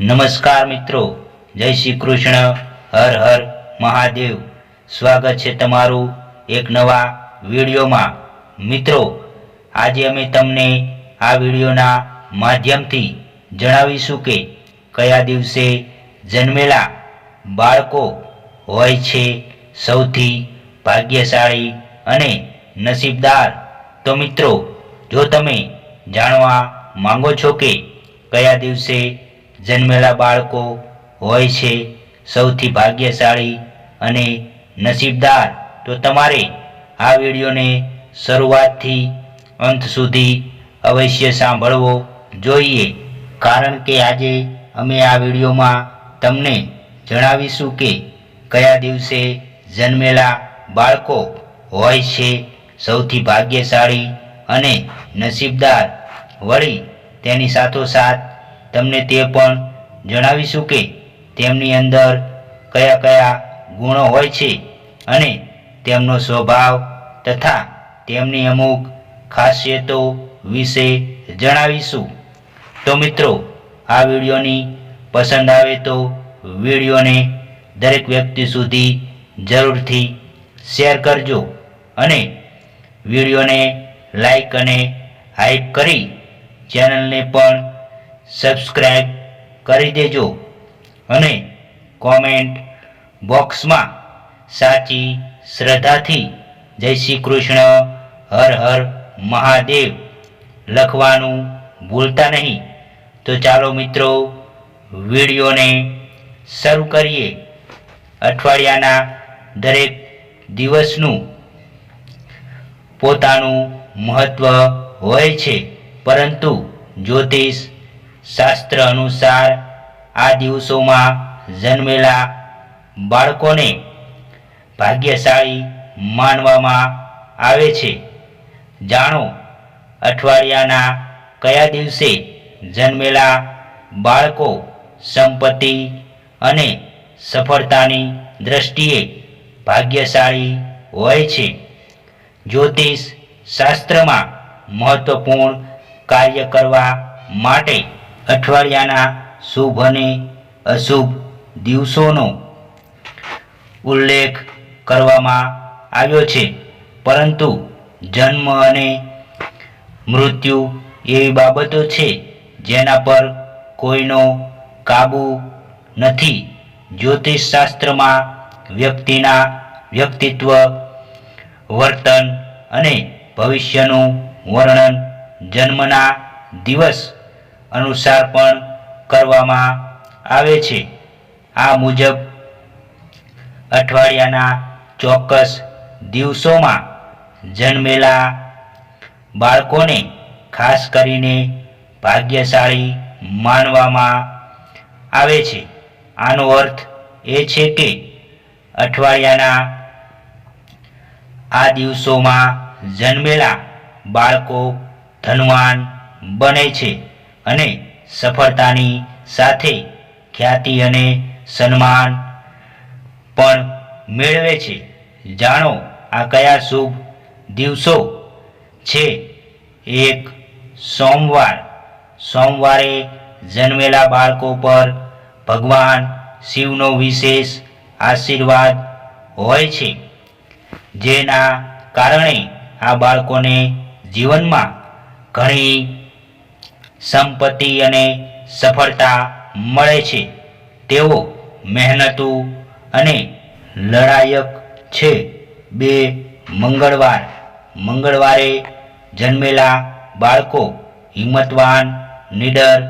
નમસ્કાર મિત્રો, જય શ્રી કૃષ્ણ, હર હર મહાદેવ. સ્વાગત છે તમારું એક નવા વિડીયોમાં. મિત્રો, આજે અમે તમને આ વિડીયોના માધ્યમથી જણાવીશું કે કયા દિવસે જન્મેલા બાળકો હોય છે સૌથી ભાગ્યશાળી અને નસીબદાર. તો મિત્રો, જો તમે જાણવા માંગો છો કે કયા દિવસે જન્મેલા બાળકો હોય છે, સૌથી ભાગ્યશાળી અને નસીબદાર. તો તમારે આ વિડીયોને શરૂઆતથી અંત સુધી અવશ્ય સાંભળવો જોઈએ. કારણ કે આજે અમે આ વિડીયોમાં તમને જણાવીશું કે કયા દિવસે જન્મેલા બાળકો હોય છે, સૌથી ભાગ્યશાળી અને નસીબદાર વળી તેની સાથોસાથ તમને તે પણ જણાવીશું કે તેમની અંદર કયા કયા ગુણો હોય છે અને તેમનો સ્વભાવ તથા તેમની અમુક ખાસિયતો વિશે જણાવીશું. તો મિત્રો, આ વિડીયોની પસંદ આવે તો વિડીયોને દરેક વ્યક્તિ સુધી જરૂરથી શેર કરજો અને વિડીયોને લાઈક અને હાઈપ કરી ચેનલને પણ સબસ્ક્રાઈબ કરી દેજો અને કોમેન્ટ બોક્સમાં સાચી શ્રદ્ધાથી જય શ્રી કૃષ્ણ, હર હર મહાદેવ લખવાનું ભૂલતા નહીં. તો ચાલો મિત્રો, વિડીયોને શરૂ કરીએ. અઠવાડિયાના દરેક દિવસનું પોતાનું મહત્ત્વ હોય છે, પરંતુ જ્યોતિષ શાસ્ત્ર અનુસાર આ દિવસોમાં જન્મેલા બાળકોને ભાગ્યશાળી માનવામાં આવે છે. જાણો, અઠવાડિયાના કયા દિવસે જન્મેલા બાળકો સંપત્તિ અને સફળતાની દ્રષ્ટિએ ભાગ્યશાળી હોય છે. જ્યોતિષ શાસ્ત્રમાં મહત્વપૂર્ણ કાર્ય કરવા માટે અઠવાડિયાના શુભ અને અશુભ દિવસોનો ઉલ્લેખ કરવામાં આવ્યો છે. પરંતુ જન્મ અને મૃત્યુ એવી બાબતો છે જેના પર કોઈનો કાબુ નથી. જ્યોતિષશાસ્ત્રમાં વ્યક્તિના વ્યક્તિત્વ, વર્તન અને ભવિષ્યનું વર્ણન જન્મના દિવસ અનુસાર પણ કરવામાં આવે છે. આ મુજબ અઠવાડિયાના ચોક્કસ દિવસોમાં જન્મેલા બાળકોને ખાસ કરીને ભાગ્યશાળી માનવામાં આવે છે. આનો અર્થ એ છે કે અઠવાડિયાના આ દિવસોમાં જન્મેલા બાળકો ધનવાન બને છે. અને સફળતાની સાથે ખ્યાતિ અને સન્માન પણ મેળવે છે. જાણો આ કયા શુભ દિવસો છે? એક, સોમવાર. સોમવારે જન્મેલા બાળકો પર ભગવાન શિવનો વિશેષ આશીર્વાદ હોય છે. જેના કારણે આ બાળકોને જીવનમાં ઘણી સંપત્તિ અને સફળતા મળે છે. તેઓ મહેનતુ અને લડાયક છે. બે મંગળવાર. મંગળવારે જન્મેલા બાળકો હિંમતવાન, નિડર,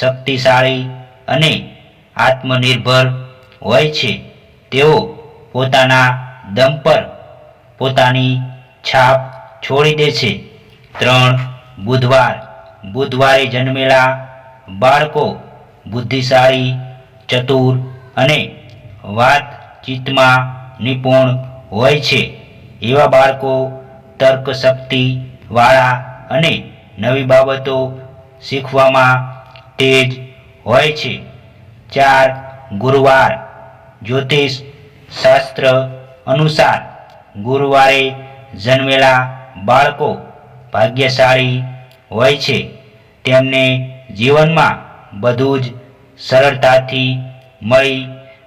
શક્તિશાળી અને આત્મનિર્ભર હોય છે. તેઓ પોતાના દમ પર પોતાની છાપ છોડી દે છે. ત્રણ બુધવાર. બુધવારે જન્મેલા બાળકો બુદ્ધિશાળી, ચતુર અને વાતચીતમાં નિપુણ હોય છે. એવા બાળકો તર્ક શક્તિવાળા અને નવી બાબતો શીખવામાં તેજ હોય છે. ચાર, ગુરુવાર, જ્યોતિષ શાસ્ત્ર અનુસાર ગુરુવારે જન્મેલા બાળકો ભાગ્યશાળી હોય છે. તેમને જીવનમાં બધું જ સરળતાથી મળી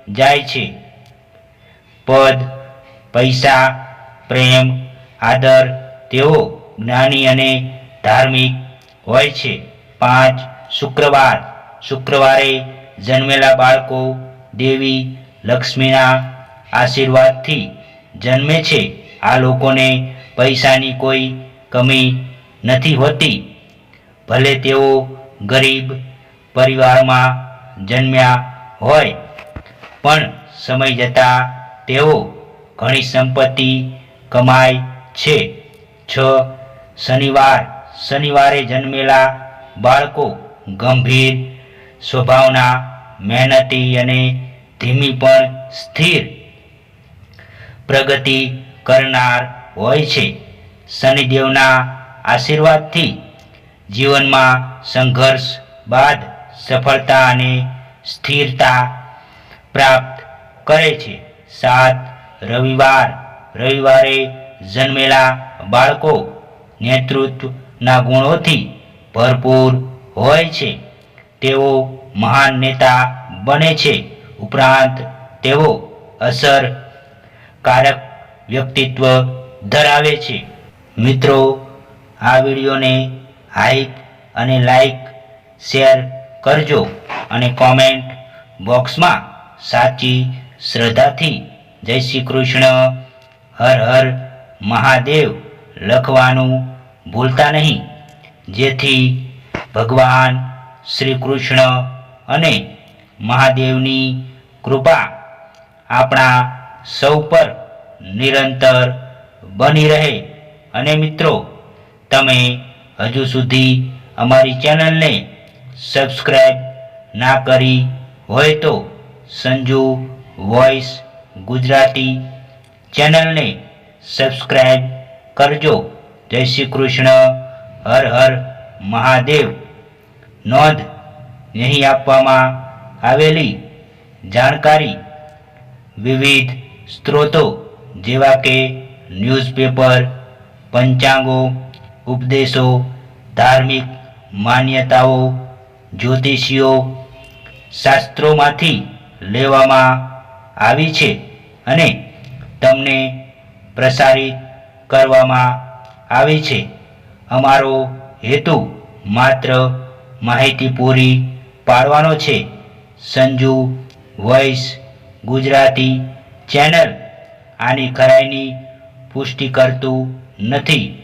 જાય છે. પદ, પૈસા, પ્રેમ, આદર તેઓ જ્ઞાની અને ધાર્મિક હોય છે. પાંચ, શુક્રવાર. શુક્રવારે જન્મેલા બાળકો દેવી લક્ષ્મીના આશીર્વાદથી જન્મે છે. આ લોકોને પૈસાની કોઈ કમી નથી હોતી. ભલે તેઓ ગરીબ પરિવારમાં જન્મ્યા હોય, પણ સમય જતાં તેઓ ઘણી સંપત્તિ કમાય છે. છ શનિવાર, શનિવારે જન્મેલા બાળકો ગંભીર સ્વભાવના, મહેનતી અને ધીમી પણ સ્થિર પ્રગતિ કરનાર હોય છે. શનિદેવના આશીર્વાદથી જીવનમાં સંઘર્ષ બાદ સફળતા અને સ્થિરતા પ્રાપ્ત કરે છે. સાત, રવિવાર. રવિવારે જન્મેલા બાળકો નેતૃત્વના ગુણોથી ભરપૂર હોય છે. તેઓ મહાન નેતા બને છે. ઉપરાંત તેઓ અસરકારક વ્યક્તિત્વ ધરાવે છે. મિત્રો, આ વિડીયોને હાઈપ અને લાઈક, શેર કરજો અને કોમેન્ટ બોક્સમાં સાચી શ્રદ્ધાથી જય શ્રી કૃષ્ણ, હર હર મહાદેવ લખવાનું ભૂલતા નહીં. જેથી ભગવાન શ્રી કૃષ્ણ અને મહાદેવની કૃપા આપણા સૌ પર નિરંતર બની રહે. અને મિત્રો, તમે હજુ સુધી અમારી ચેનલને સબસ્ક્રાઈબ ના કરી હોય તો સંજુ વોઇસ ગુજરાતી ચેનલને સબસ્ક્રાઈબ કરજો. જય શ્રી કૃષ્ણ. હર હર મહાદેવ. નોંધ અહીં આપવામાં આવેલી જાણકારી વિવિધ સ્ત્રોતો જેવા કે ન્યૂઝપેપર, પંચાંગો ઉપદેશો, ધાર્મિક માન્યતાઓ, જ્યોતિષીઓ શાસ્ત્રોમાંથી લેવામાં આવી છે અને તમને પ્રસારિત કરવામાં આવી છે. અમારો હેતુ માત્ર માહિતી પૂરી પાડવાનો છે. Sanju Voice, Gujarati channel. આની ખરાઈની પુષ્ટિ કરતું નથી.